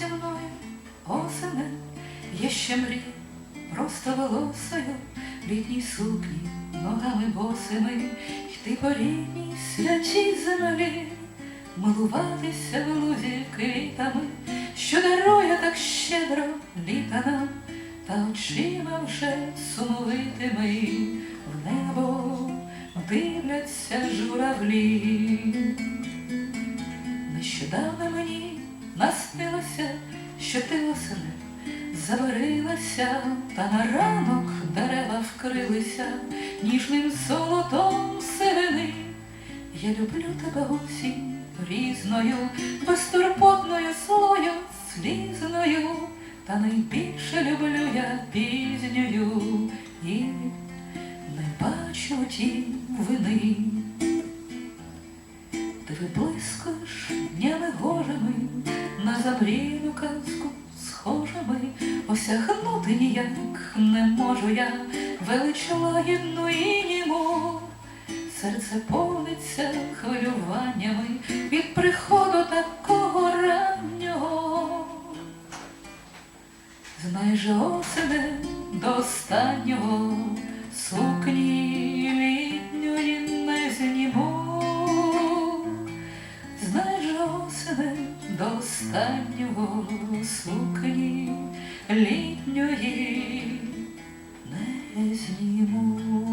зі мною, осени, я ще мрію, просто волосою, літній сукні, ногами босими, йти по рідній святій землі, милуватися в лузі квітами, що дарує так щедро літа нам, та очима вже сумовитими. В небо дивляться журавлі. Нещодавно наснилося, що ти осени заварилася, та на ранок дерева вкрилися ніжним золотом сивини. Я люблю тебе осінь різною, безтурботною злою, слізною, та найбільше люблю я пізньою і не бачу тім вини. Ти виблискуєш на замрійну казку схожими, осягнути ніяк не можу я велич лагідну і німу. Серце повниться хвилюваннями від приходу такого раннього. Знай же осени до останнього сукні до останнього сукні літньої не зніму.